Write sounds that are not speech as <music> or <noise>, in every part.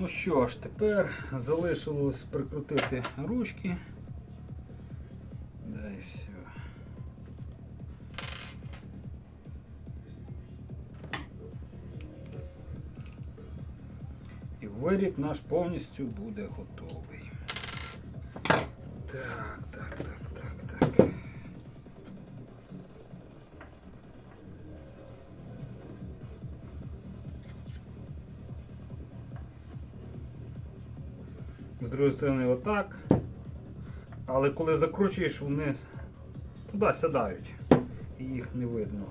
Ну що ж, тепер залишилось прикрутити ручки. Да і все. І виріб наш повністю буде готовий. Так, З другої сторони отак. Але коли закручуєш, вони туди сідають і їх не видно.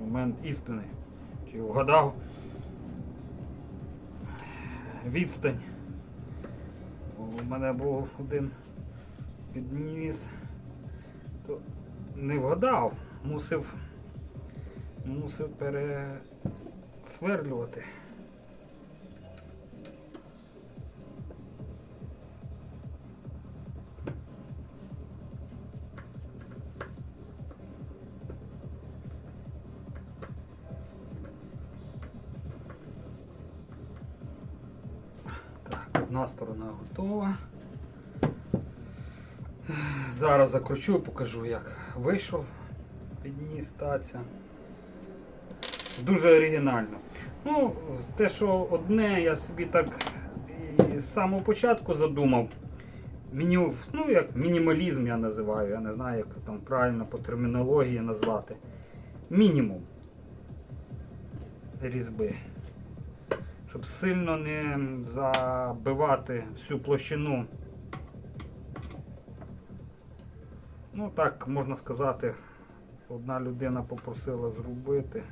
Момент істини. Чи вгадав відстань. У мене був один підніс, то не вгадав, мусив, мусив пересверлювати. Одна сторона готова. Зараз закручу, і покажу, як вийшов підніс таця. Дуже оригінально. Ну, те, що одне я собі так з самого початку задумав. Міню, ну, як мінімалізм я називаю, я не знаю, як там правильно по термінології назвати. Мінімум різьби. Щоб сильно не забивати всю площину. Ну так, можна сказати, одна людина попросила зробити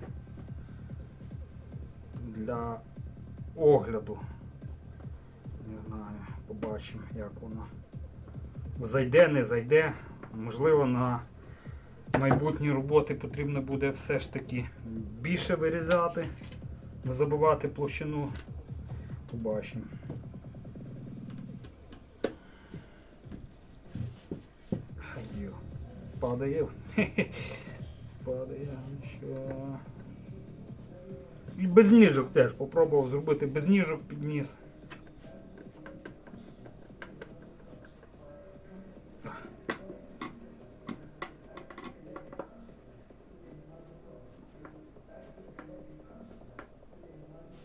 для огляду. Не знаю, побачимо, як воно зайде, не зайде. Можливо, на майбутні роботи потрібно буде все ж таки більше вирізати, не забивати площину. Побачимо. Йо. Падає. <laughs> Падає. Що. І без ніжок теж попробував зробити без ніжок підніс.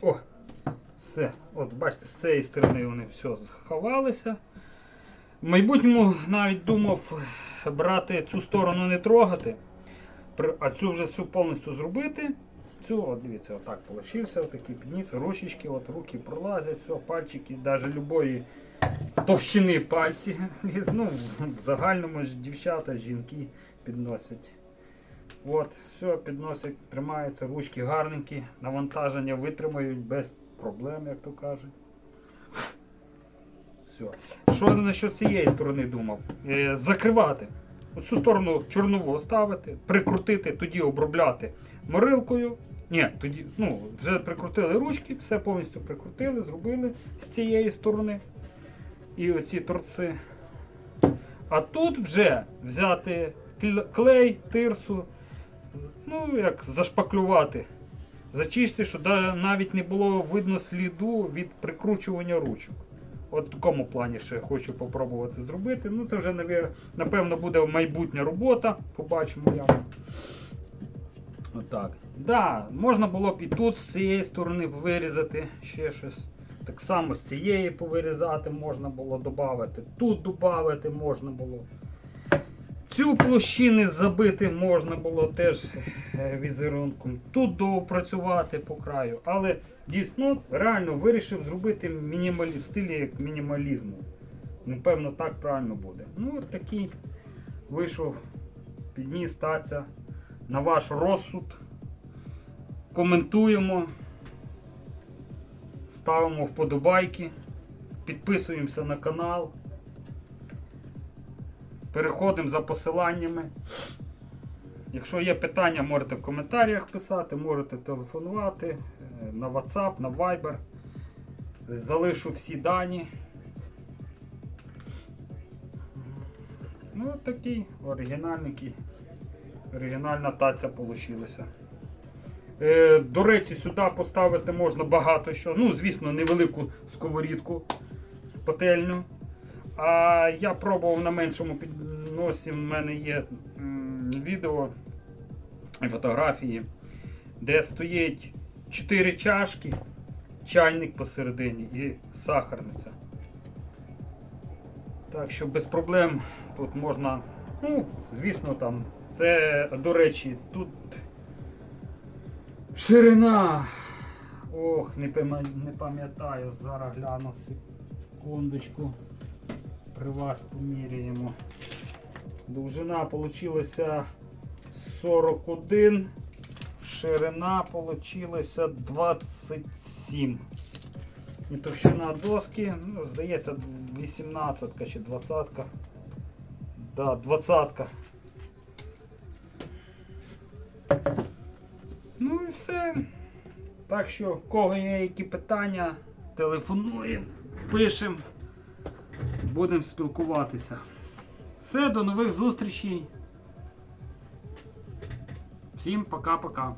О! Все, от бачите, з цієї сторони вони все сховалися. В майбутньому навіть думав брати цю сторону не трогати, а цю вже всю повністю зробити. Цю, от дивіться, отак получився, отакий підніс, ручечки, от руки пролазять, все, пальчики, навіть любої товщини пальці. <laughs> Ну, в загальному ж дівчата, жінки підносять. От, все, підносять, тримаються, ручки гарненькі, навантаження витримають без проблем, як то кажуть. Все. Що я насчет цієї сторони думав? Е, закривати. Оцю сторону чорнову ставити, прикрутити, тоді обробляти морилкою. Ні, тоді, ну, вже прикрутили ручки, все повністю прикрутили, зробили з цієї сторони. І оці торци. А тут вже взяти кл- клей, тирсу, ну, як зашпаклювати, зачистити, да- навіть не було видно сліду від прикручування ручок. От в такому плані ще хочу попробувати зробити. Ну, це вже, напевно, буде майбутня робота. Побачимо як. Отак. Да, можна було б і тут з цієї сторони вирізати ще щось. Так само з цієї повирізати можна було додати. Тут додати можна було. Цю площини забити можна було теж е, візерунком. Тут доопрацювати по краю. Але дійсно реально вирішив зробити мінімалі... в стилі як мінімалізму. Напевно, так правильно буде. Ну, от такий вийшов підніс таця на ваш розсуд. Коментуємо, ставимо вподобайки, підписуємося на канал. Переходимо за посиланнями. Якщо є питання, можете в коментарях писати, можете телефонувати е, на WhatsApp, на Viber. Залишу всі дані. Ну, такий оригінальний. Оригінальна таця вийшла. Е, до речі, сюди поставити можна багато що. Ну, звісно, невелику сковорідку пательню. А я пробував на меншому підносі. У мене є відео і фотографії, де стоїть 4 чашки, чайник посередині і сахарниця. Так що без проблем тут можна. Ну, звісно, там. Це, до речі, тут ширина. Ох, не пам'ятаю, зараз гляну секундочку. При вас поміряємо. Довжина получилася 41, ширина получилася 27. І товщина доски, ну, здається, 18 чи 20. Да, 20. -ка. Ну і все. Так що, в кого є які питання, телефонуємо, пишемо. Будемо спілкуватися. Все, до нових зустрічей. Всім пока-пока.